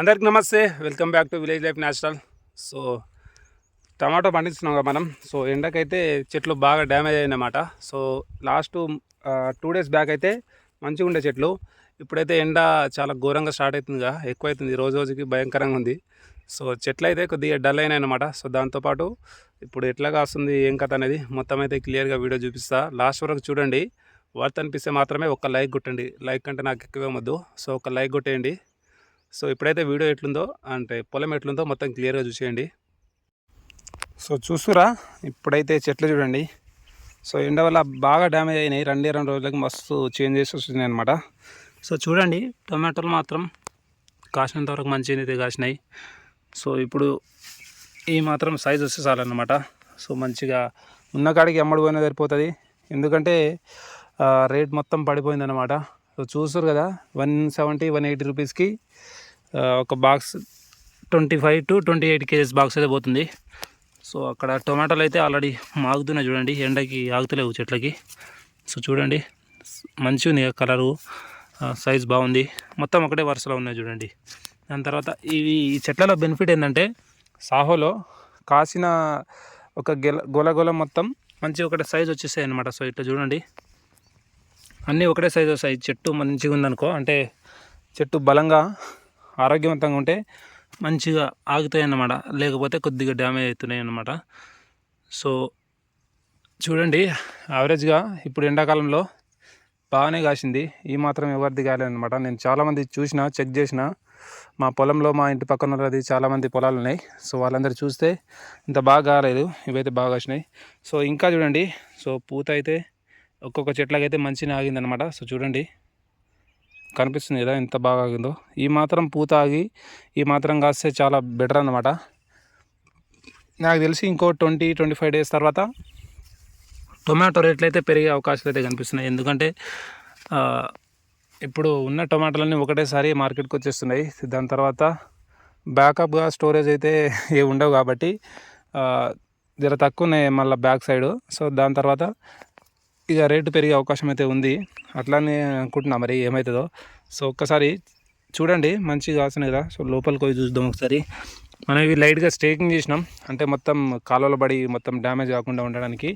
అందరికి నమస్తే. Welcome back to village life natural so tomato పండిస్తున్నాం కదా మనం. సో ఎండకైతే చెట్లు బాగా damage అయ్యాయన్నమాట so last two days back అయితే మంచిగా ఉండే చెట్లు. ఇప్పుడైతే ఎండ చాలా ఘోరంగా స్టార్ట్ అవుతుందిగా ఎక్కువ అవుతుంది. రోజు రోజుకి భయంకరంగా ఉంది. సో చెట్లు అయితే కొద్దిగా డల్ అయినాయి అనమాట సో దాంతోపాటు ఇప్పుడు ఎట్లా కాస్తుంది ఏం కథ అనేది మొత్తం అయితే క్లియర్గా వీడియో చూపిస్తా. లాస్ట్ వరకు చూడండి. వర్త్ అనిపిస్తే మాత్రమే ఒక లైక్ కొట్టండి. లైక్ అంటే నాకు ఎక్కువ వద్దు. సో ఒక లైక్ కొట్టేయండి. సో ఇప్పుడైతే వీడియో ఎట్లుందో అంటే పొలం ఎట్లుందో మొత్తం క్లియర్గా చూసేయండి. సో చూస్తురా? ఇప్పుడైతే చెట్లు చూడండి. సో ఎండ వల్ల బాగా డ్యామేజ్ అయినాయి. రెండు రెండు రోజులకి మస్తు చేంజ్ చేసి అనమాట సో చూడండి. టొమాటోలు మాత్రం కాసినంత వరకు మంచిగా కాసినాయి. సో ఇప్పుడు ఈ మాత్రం సైజ్ వస్తే చాలన్నమాట సో మంచిగా ఉన్న కాడికి అమ్మడి పోయినా సరిపోతుంది. ఎందుకంటే రేట్ మొత్తం పడిపోయిందనమాట సో చూస్తారు కదా? వన్ సెవెంటీ వన్ ఎయిటీ రూపీస్కి ఒక box twenty five to twenty eight kgs box అయితే పోతుంది. సో అక్కడ టొమాటోలు అయితే ఆల్రెడీ మాగుతున్నాయి చూడండి. ఎండకి ఆగుతలేవు చెట్లకి. సో చూడండి మంచి ఉంది కలరు. సైజ్ బాగుంది. మొత్తం ఒకటే వరుసలో ఉన్నాయి చూడండి. దాని తర్వాత ఇవి ఈ చెట్లలో బెనిఫిట్ ఏంటంటే సాహోలో కాసిన ఒక గెల గొల గొల మొత్తం మంచి ఒకటే సైజ్ వచ్చేసాయి అనమాట సో ఇట్లా చూడండి. అన్నీ ఒకటే సైజ్ వస్తాయి. చెట్టు మంచిగా ఉందనుకో అంటే చెట్టు బలంగా ఆరోగ్యవంతంగా ఉంటే మంచిగా ఆగుతాయి అన్నమాట లేకపోతే కొద్దిగా డ్యామేజ్ అవుతున్నాయి అన్నమాట సో చూడండి యావరేజ్గా ఇప్పుడు ఎండాకాలంలో బాగానే కాసింది. ఈ మాత్రం ఎవరిది కాలేదన్నమాట. నేను చాలామంది చూసిన చెక్ చేసిన మా పొలంలో మా ఇంటి పక్కన ఉన్నది చాలామంది పొలాలు ఉన్నాయి. సో వాళ్ళందరూ చూస్తే ఇంత బాగా కాలేదు. ఇవైతే బాగా కాసినాయి. సో ఇంకా చూడండి. సో పూత అయితే ఒక్కొక్క చెట్లకైతే మంచిగా ఆగిందనమాట సో చూడండి. కనిపిస్తుంది కదా ఎంత బాగా ఆగిందో ఈ మాత్రం పూత ఆగి ఈ మాత్రం కాస్తే చాలా బెటర్ అన్నమాట. నాకు తెలిసి ఇంకో ట్వంటీ ట్వంటీ ఫైవ్ డేస్ తర్వాత టొమాటో రేట్లు అయితే పెరిగే అవకాశాలు అయితే కనిపిస్తున్నాయి. ఎందుకంటే ఇప్పుడు ఉన్న టొమాటోలన్నీ ఒకటేసారి మార్కెట్కి వచ్చేస్తున్నాయి. దాని తర్వాత బ్యాకప్గా స్టోరేజ్ అయితే ఏ ఉండవు కాబట్టి జర తక్కువ ఉన్నాయి మళ్ళీ బ్యాక్ సైడ్. సో దాని తర్వాత ఇక రేటు పెరిగే అవకాశం అయితే ఉంది. అట్లానే అనుకుంటున్నా మరి ఏమవుతుందో సో ఒక్కసారి చూడండి మంచిగా కాసిన కదా. సో లోపలికి పోయి చూద్దాం ఒకసారి. మనం ఇవి లైట్గా స్టేకింగ్ చేసినాం. అంటే మొత్తం కాలువలో పడి మొత్తం డ్యామేజ్ కాకుండా ఉండడానికి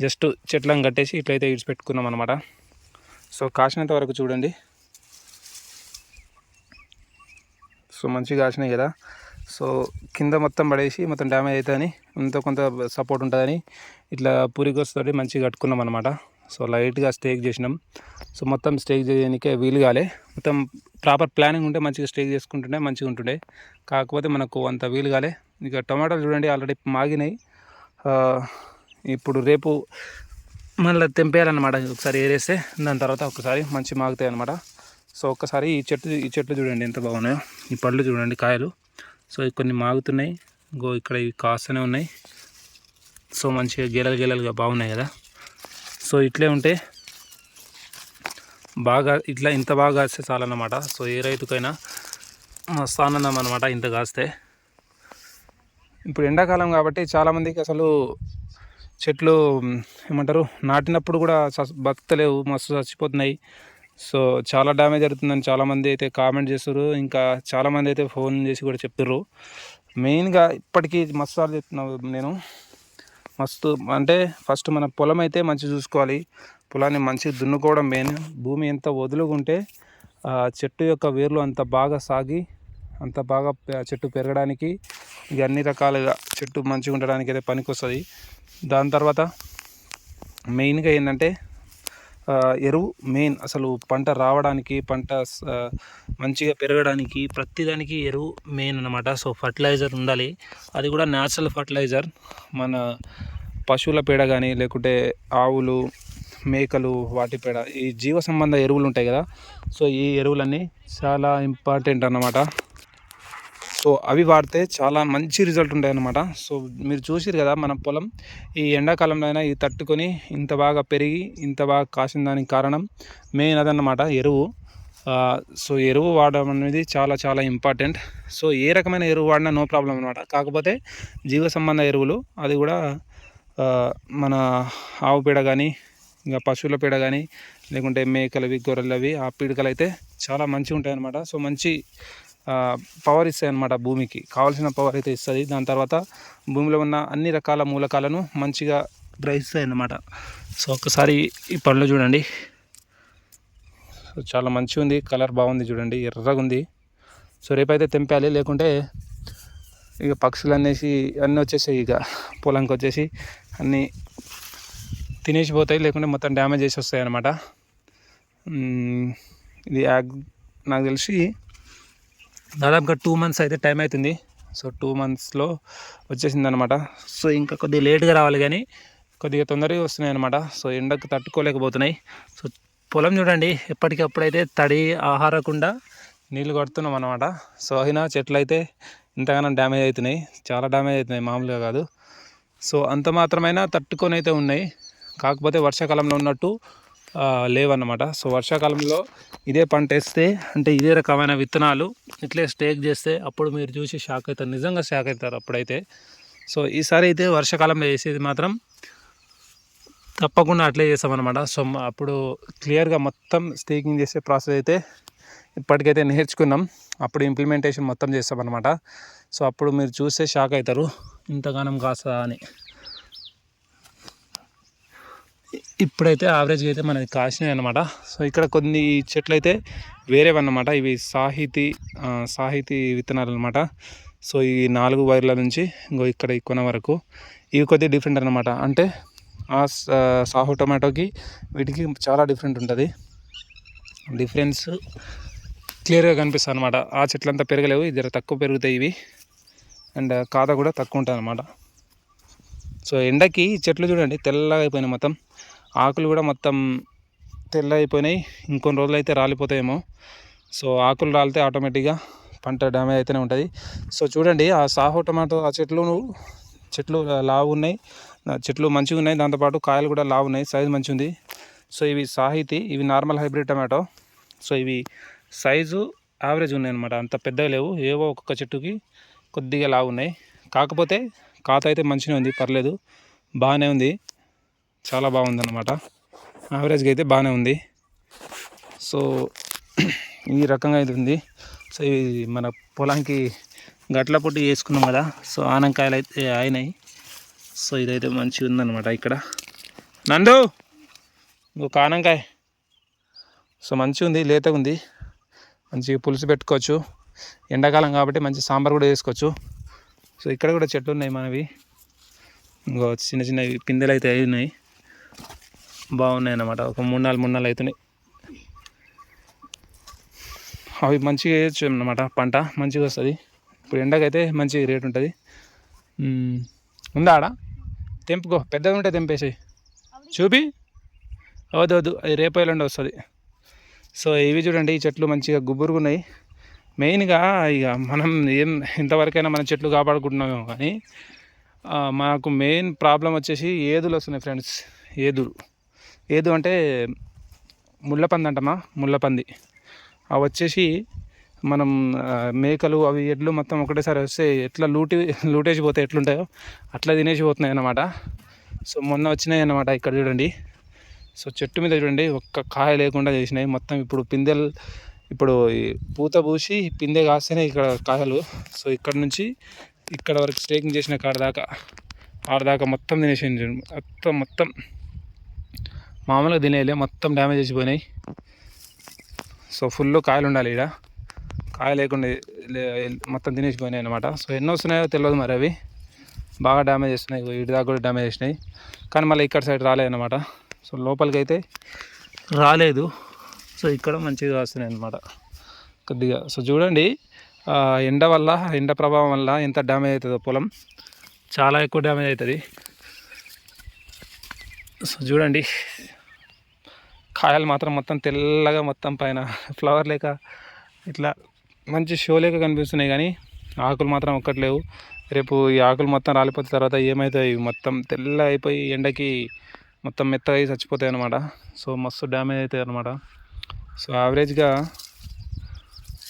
జస్ట్ చెట్లను కట్టేసి ఇట్లయితే ఇడిచి పెట్టుకున్నాం అనమాట సో కాసినంత వరకు చూడండి. సో మంచిగా కాసినాయి కదా. సో కింద మొత్తం పడేసి మొత్తం డ్యామేజ్ అవుతుందని ఇంత కొంత సపోర్ట్ ఉంటుందని ఇట్లా పూరికొస్తోటి మంచిగా కట్టుకున్నాం అనమాట సో లైట్గా స్టేక్ చేసినాం. సో మొత్తం స్టేక్ చేయడానికే వీలు కాలే. మొత్తం ప్రాపర్ ప్లానింగ్ ఉంటే మంచిగా స్టేక్ చేసుకుంటుండే మంచిగా ఉంటుండే. కాకపోతే మనకు అంత వీలు కాలే. ఇక టమాటాలు చూడండి ఆల్రెడీ మాగినాయి. ఇప్పుడు రేపు మళ్ళీ తెంపేయాలన్నమాట. ఒకసారి ఏరేస్తే దాని తర్వాత ఒకసారి మంచి మాగుతాయి అనమాట సో ఒక్కసారి ఈ చెట్టు ఈ చెట్లు చూడండి ఎంత బాగున్నాయో. ఈ పళ్ళు చూడండి కాయలు. సో కొన్ని మాగుతున్నాయి. ఇంకో ఇక్కడ ఇవి కాస్తూనే ఉన్నాయి. సో మంచిగా గెలలు గెలలుగా బాగున్నాయి కదా. సో ఇట్లే ఉంటే బాగా ఇట్లా ఇంత బాగా కాస్తే చాలన్నమాట. సో ఏ రైతుకైనా మస్తు ఆనందం అనమాట ఇంత కాస్తే. ఇప్పుడు ఎండాకాలం కాబట్టి చాలామందికి అసలు చెట్లు ఏమంటారు నాటినప్పుడు కూడా బతకలేవు మస్తు చచ్చిపోతున్నాయి. సో చాలా డ్యామేజ్ జరుగుతుందని చాలామంది అయితే కామెంట్ చేస్తారు ఇంకా చాలామంది అయితే ఫోన్ చేసి కూడా చెప్తారు మెయిన్గా ఇప్పటికీ మస్తు సార్లు చెప్తున్నా నేను. మస్తు అంటే ఫస్ట్ మన పొలం అయితే మంచిగా చూసుకోవాలి. పొలాన్ని మంచిగా దున్నుకోవడం మెయిన్. భూమి ఎంత వదులుకుంటే చెట్టు యొక్క వేర్లు అంత బాగా సాగి అంత బాగా చెట్టు పెరగడానికి ఇక అన్ని రకాలుగా చెట్టు మంచిగా ఉండడానికి అయితే పనికి వస్తుంది దాని తర్వాత మెయిన్గా ఏంటంటే ఎరువు మెయిన్ అసలు పంట రావడానికి పంట మంచిగా పెరగడానికి ప్రతిదానికి ఎరువు మెయిన్ అనమాట సో ఫర్టిలైజర్ ఉండాలి. అది కూడా న్యాచురల్ ఫర్టిలైజర్. మన పశువుల పేడ కానీ లేకుంటే ఆవులు మేకలు వాటి పేడ ఈ జీవ సంబంధ ఎరువులు ఉంటాయి కదా. సో ఈ ఎరువులన్నీ చాలా ఇంపార్టెంట్ అన్నమాట. సో అవి వాడితే చాలా మంచి రిజల్ట్ ఉంటాయి అన్నమాట సో మీరు చూసిరు కదా మన పొలం ఈ ఎండాకాలంలో అయినా ఇది తట్టుకొని ఇంత బాగా పెరిగి ఇంత బాగా కాసిన దానికి కారణం మెయిన్ అదన్నమాట ఎరువు. సో ఎరువు వాడడం అనేది చాలా చాలా ఇంపార్టెంట్. సో ఏ రకమైన ఎరువు వాడినా నో ప్రాబ్లం అనమాట కాకపోతే జీవ సంబంధ ఎరువులు అది కూడా మన ఆవు పేడ కానీ ఇంకా పశువుల పేడ కానీ లేకుంటే మేకలవి గొర్రెలవి ఆ పీడకలు అయితే చాలా మంచిగా ఉంటాయి అన్నమాట సో మంచి పవర్ ఇస్తాయి అన్నమాట భూమికి. కావాల్సిన పవర్ అయితే ఇస్తుంది. దాని తర్వాత భూమిలో ఉన్న అన్ని రకాల మూలకాలను మంచిగా గ్రహిస్తాయి అన్నమాట. సో ఒకసారి ఈ పండ్లు చూడండి. సో చాలా మంచిగా ఉంది. కలర్ బాగుంది చూడండి. ఎర్రగా ఉంది. సో రేపైతే తెంపాలి. లేకుంటే ఇక పక్షులు అనేసి అన్నీ వచ్చేసాయి ఇక. పొలంకి వచ్చేసి అన్నీ తినేసి పోతాయి. లేకుంటే మొత్తం డ్యామేజ్ చేసి వస్తాయి అన్నమాట. ఇది నాకు తెలిసి దాదాపుగా టూ మంత్స్ అయితే టైం అవుతుంది. సో టూ మంత్స్లో వచ్చేసింది అనమాట సో ఇంకా కొద్దిగా లేట్గా రావాలి కానీ కొద్దిగా తొందరగా వస్తున్నాయి అనమాట సో ఎండకు తట్టుకోలేకపోతున్నాయి. సో పొలం చూడండి ఎప్పటికప్పుడైతే తడి ఆహారకుండా నీళ్ళు కొడుతున్నాం అనమాట సో అయినా చెట్లు అయితే ఇంతగానో డ్యామేజ్ అవుతున్నాయి. చాలా డ్యామేజ్ అవుతున్నాయి మామూలుగా కాదు. సో అంత మాత్రమైనా తట్టుకొని అయితే ఉన్నాయి. కాకపోతే వర్షాకాలంలో ఉన్నట్టు లేవన్నమాట. సో వర్షాకాలంలో ఇదే పంట వేస్తే అంటే ఇదే రకమైన విత్తనాలు ఇట్లే స్టేక్ చేస్తే అప్పుడు మీరు చూసి షాక్ అవుతారు. నిజంగా షాక్ అవుతారు అప్పుడైతే. సో ఈసారి అయితే వర్షాకాలంలో వేసేది మాత్రం తప్పకుండా అట్లే చేస్తామన్నమాట. సో అప్పుడు క్లియర్గా మొత్తం స్టేకింగ్ చేసే ప్రాసెస్ అయితే ఇప్పటికైతే నేర్చుకున్నాం. అప్పుడు ఇంప్లిమెంటేషన్ మొత్తం చేస్తామన్నమాట. సో అప్పుడు మీరు చూస్తే షాక్ అవుతారు. ఇంతగానం కాస్తా అని. ఇప్పుడైతే యావరేజ్గా అయితే మనకి కాసినాయి అనమాట సో ఇక్కడ కొన్ని చెట్లు అయితే వేరేవన్నమాట. ఇవి సాహితీ సాహితీ విత్తనాలు అనమాట సో ఈ నాలుగు వైర్ల నుంచి ఇంకో ఇక్కడ ఈ కొన వరకు ఇవి కొద్దిగా డిఫరెంట్ అనమాట అంటే ఆ సాహు టొమాటోకి వీటికి చాలా డిఫరెంట్ ఉంటుంది. డిఫరెన్స్ క్లియర్గా కనిపిస్తుంది అనమాట ఆ చెట్లు అంతా పెరగలేవు ఇది తక్కువ పెరుగుతాయి ఇవి. అండ్ కాత కూడా తక్కువ ఉంటుంది అనమాట సో ఎండకి చెట్లు చూడండి తెల్లగా అయిపోయినాయి మొత్తం. ఆకులు కూడా మొత్తం తెల్ల అయిపోయినాయి. ఇంకొన్ని రోజులు అయితే రాలిపోతాయేమో. సో ఆకులు రాలితే ఆటోమేటిక్గా పంట డ్యామేజ్ అయితేనే ఉంటుంది. సో చూడండి ఆ సాహో టమాటో ఆ చెట్లు చెట్లు లావు ఉన్నాయి. ఆ చెట్లు మంచిగా ఉన్నాయి. దాంతోపాటు కాయలు కూడా లావు ఉన్నాయి. సైజు మంచిగా ఉంది. సో ఇవి సాహితి ఇవి నార్మల్ హైబ్రిడ్ టమాటో. సో ఇవి సైజు యావరేజ్ ఉన్నాయి అనమాట అంత పెద్దగా లేవు. ఏవో ఒక్కొక్క చెట్టుకి కొద్దిగా లావు ఉన్నాయి. కాకపోతే కాత అయితే మంచిగా ఉంది. పర్లేదు. బాగానే ఉంది. చాలా బాగుంది అనమాట యావరేజ్గా అయితే బాగానే ఉంది. సో ఈ రకంగా అయితే ఉంది. సో ఇవి మన పొలానికి గట్ల పొట్టి వేసుకున్నాం కదా. సో ఆనంకాయలు అయితే అయినాయి. సో ఇదైతే మంచిగా ఉందన్నమాట ఇక్కడ. నందు! ఇంకొక ఆనంకాయ. సో మంచిగా ఉంది లేతగా ఉంది. మంచిగా పులుసు పెట్టుకోవచ్చు. ఎండాకాలం కాబట్టి మంచి సాంబార్ కూడా వేసుకోవచ్చు సో ఇక్కడ కూడా చెట్లు ఉన్నాయి మనవి. ఇంకో చిన్న చిన్నవి పిందెలు అయితే ఉన్నాయి బాగున్నాయి అన్నమాట. ఒక మూడు నాలుగు మూడు నాలుగు అవుతున్నాయి. అవి మంచిగా వేయచ్చు అన్నమాట. పంట మంచిగా వస్తుంది. ఇప్పుడు ఎండకైతే మంచి రేట్ ఉంటుంది. ఉందా ఆడ? తెంపుకో. పెద్దగా ఉంటే తెంపేసి చూపి. వద్దు వద్దు అది రేపు వస్తుంది. సో ఇవి చూడండి ఈ చెట్లు మంచిగా గుబురుగా ఉన్నాయి మెయిన్గా ఇక మనం ఏం ఇంతవరకైనా మన చెట్లు కాపాడుకుంటున్నామేమో కానీ మాకు మెయిన్ ప్రాబ్లం వచ్చేసి ఏదులు వస్తున్నాయి ఫ్రెండ్స్. ఏదులు. ఏదో అంటే ముళ్ళపంది అంటమా ముళ్ళపంది. అవి వచ్చేసి మనం మేకలు అవి ఎడ్లు మొత్తం ఒకటేసారి వస్తే ఎట్లా లూటి లూటేసి పోతే ఎట్లుంటాయో అట్లా తినేసి పోతున్నాయి అన్నమాట. సో మొన్న వచ్చినాయి అన్నమాట ఇక్కడ చూడండి. సో చెట్టు మీద చూడండి ఒక్క కాయ లేకుండా చేసినాయి. మొత్తం ఇప్పుడు పిందెలు ఇప్పుడు ఈ పూత పూసి పిందె కాస్తేనే ఇక్కడ కాయలు. సో ఇక్కడ నుంచి ఇక్కడ వరకు స్టేకింగ్ చేసిన కాడ దాకా ఆడదాకా మొత్తం తినేసింది చూడండి. మొత్తం మొత్తం. మామూలుగా తినేయలే మొత్తం డ్యామేజ్ చేసిపోయినాయి. సో ఫుల్ కాయలు ఉండాలి ఇక్కడ కాయ లేకుండా లే- మొత్తం తినేసిపోయినాయి అనమాట సో ఎన్ని వస్తున్నాయో తెలియదు మరి అవి. బాగా డ్యామేజ్ చేస్తున్నాయి. ఇటు దాకా కూడా డ్యామేజ్ చేసినాయి. కానీ మళ్ళీ ఇక్కడ సైడ్ రాలేదన్నమాట సో లోపలికి అయితే రాలేదు. సో ఇక్కడ మంచిగా వస్తున్నాయి అనమాట కొద్దిగా. సో చూడండి ఎండ వల్ల ఎండ ప్రభావం వల్ల ఎంత డ్యామేజ్ అవుతుందో పొలం. చాలా ఎక్కువ డ్యామేజ్ అవుతుంది. సో చూడండి. కాయలు మాత్రం మొత్తం తెల్లగా మొత్తం పైన ఫ్లవర్ లేక ఇట్లా మంచి షో లేక కనిపిస్తున్నాయి కానీ ఆకులు మాత్రం ఒక్కట్లేవు రేపు ఈ ఆకులు మొత్తం రాలిపోతే తర్వాత ఏమవుతాయి మొత్తం తెల్ల అయిపోయి ఎండకి మొత్తం మెత్తగా అయి చచ్చిపోతాయి అనమాట సో మస్తు డ్యామేజ్ అవుతాయి అనమాట సో యావరేజ్గా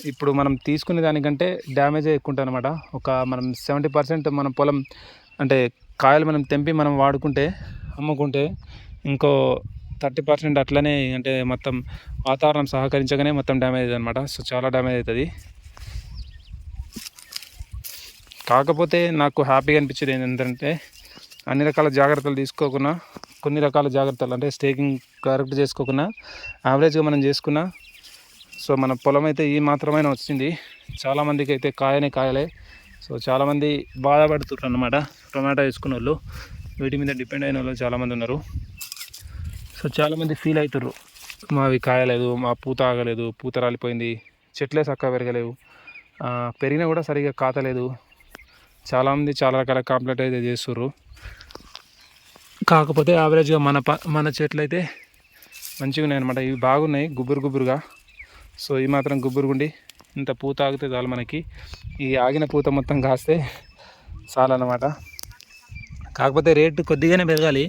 ఇప్పుడు మనం తీసుకునే దానికంటే డ్యామేజ్ ఎక్కువ ఉంటుంది అనమాట ఒక మనం సెవెంటీ పర్సెంట్ మన పొలం అంటే కాయలు మనం తెంపి మనం వాడుకుంటే అమ్ముకుంటే ఇంకో థర్టీ పర్సెంట్ అట్లనే అంటే మొత్తం వాతావరణం సహకరించగానే మొత్తం డ్యామేజ్ అనమాట సో చాలా డ్యామేజ్ అవుతుంది కాకపోతే నాకు హ్యాపీగా అనిపించేది ఏంటంటే అన్ని రకాల జాగ్రత్తలు తీసుకోకుండా కొన్ని రకాల జాగ్రత్తలు అంటే స్టేకింగ్ కరెక్ట్ చేసుకోకుండా యావరేజ్గా మనం చేసుకున్న సో మన పొలం అయితే ఈ మాత్రమైన వచ్చింది చాలామందికి అయితే కాయనే కాయలే. సో చాలామంది బాధపడుతున్నారు అనమాట టొమాటో వేసుకున్న వాళ్ళు వీటి మీద డిపెండ్ అయిన వాళ్ళు చాలామంది ఉన్నారు. సో చాలామంది ఫీల్ అవుతుర్రు. మావి కాయలేదు మా పూత ఆగలేదు పూత రాలిపోయింది చెట్లే చక్కగా పెరగలేవు. పెరిగినా కూడా సరిగ్గా కాతలేదు. చాలామంది చాలా రకాల కాంప్లైంట్ అయితే చేస్తుర్రు. కాకపోతే యావరేజ్గా మన ప మన చెట్లు అయితే మంచిగా ఉన్నాయి అనమాట ఇవి బాగున్నాయి గుబురు గుబురుగా. సో ఈ మాత్రం గుబురుగుండి ఇంత పూత ఆగితే చాలు మనకి. ఈ ఆగిన పూత మొత్తం కాస్తే చాలన్నమాట కాకపోతే రేటు కొద్దిగానే పెరగాలి.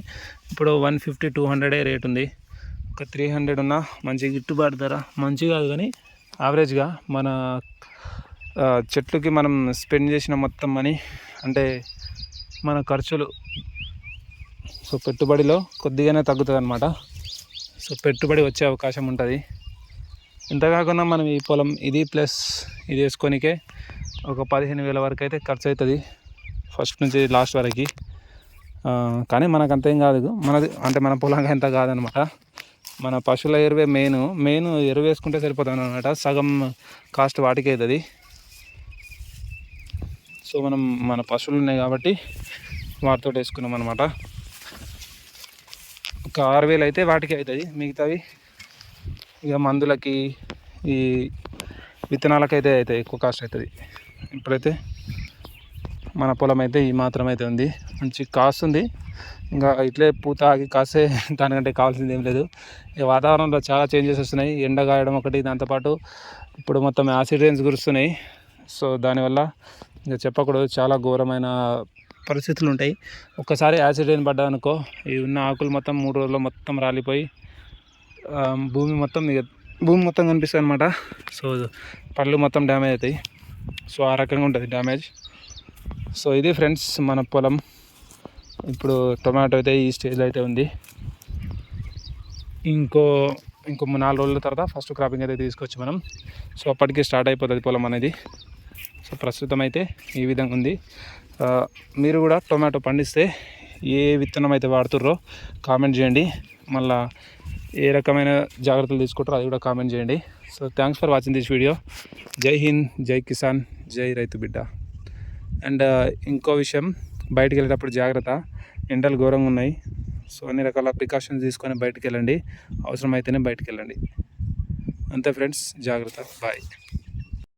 ఇప్పుడు వన్ ఫిఫ్టీ టూ హండ్రెడే రేట్ ఉంది. ఒక త్రీ హండ్రెడ్ ఉన్న మంచి గిట్టుబాటు ధర. మంచి కాదు కానీ యావరేజ్గా మన చెట్లుకి మనం స్పెండ్ చేసిన మొత్తం మనీ అంటే మన ఖర్చులు. సో పెట్టుబడిలో కొద్దిగానే తగ్గుతుంది అనమాట సో పెట్టుబడి వచ్చే అవకాశం ఉంటుంది. ఇంత కాకుండా మనం ఈ పొలం ఇది ప్లస్ ఇది వేసుకొనికే ఒక పదిహేను వేల వరకు అయితే ఖర్చు అవుతుంది ఫస్ట్ నుంచి లాస్ట్ వరకు. కానీ మనకు అంతేం కాదు మనది అంటే మన పొలంగా ఎంత కాదనమాట. మన పశువుల ఎరువే మెయిన్. మెయిన్ ఎరువు వేసుకుంటే సరిపోతుంది అనమాట సగం కాస్ట్ వాటికి అవుతుంది సో మనం మన పశువులు ఉన్నాయి కాబట్టి వాటితో వేసుకున్నాం అనమాట ఒక ఆరు వేలు అయితే వాటికి అవుతుంది మిగతావి ఇక మందులకి ఈ విత్తనాలకైతే అవుతాయి ఎక్కువ కాస్ట్ అవుతుంది ఇప్పుడైతే మన పొలం అయితే ఈ మాత్రం అయితే ఉంది. మంచి కాస్తుంది. ఇంకా ఇట్లే పూత ఆగి కాసే దానికంటే కావాల్సింది ఏం లేదు. ఈ వాతావరణంలో చాలా చేంజెస్ వస్తున్నాయి. ఎండ కాయడం ఒకటి దాంతోపాటు ఇప్పుడు మొత్తం యాసిడ్ రేంజ్ కురుస్తున్నాయి. సో దానివల్ల ఇంకా చెప్పకూడదు. చాలా ఘోరమైన పరిస్థితులు ఉంటాయి. ఒక్కసారి యాసిడ్ రేంజ్ పడ్డానుకో ఈ ఉన్న ఆకులు మొత్తం మూడు రోజుల్లో మొత్తం రాలిపోయి భూమి మొత్తం ఇక భూమి మొత్తం కనిపిస్తుంది అనమాట సో పళ్ళు మొత్తం డ్యామేజ్ అవుతాయి. సో ఆ రకంగా ఉంటుంది డ్యామేజ్. సో ఇది ఫ్రెండ్స్ మన పొలం. ఇప్పుడు టొమాటో అయితే ఈ స్టేజ్లో అయితే ఉంది. ఇంకో ఇంకో నాలుగు రోజుల తర్వాత ఫస్ట్ క్రాపింగ్ అయితే తీసుకొచ్చి మనం. సో అప్పటికి స్టార్ట్ అయిపోతుంది పొలం అనేది. సో ప్రస్తుతం అయితే ఈ విధంగా ఉంది. మీరు కూడా టొమాటో పండిస్తే ఏ విత్తనం అయితే వాడుతుర్రో కామెంట్ చేయండి. మళ్ళా ఏ రకమైన జాగ్రత్తలు తీసుకుంటారో అది కూడా కామెంట్ చేయండి. So thanks for watching this video Jai Hind Jai Kisan జై రైతు బిడ్డ. అండ్ uh, ఇంకో విషయం బయటికి వెళ్ళేటప్పుడు జాగ్రత్త ఎండలు ఘోరంగా ఉన్నాయి. సో అన్ని రకాల ప్రికాషన్స్ తీసుకొని బయటికి వెళ్ళండి అవసరమైతేనే బయటికి వెళ్ళండి అంతే ఫ్రెండ్స్ జాగ్రత్త. బాయ్.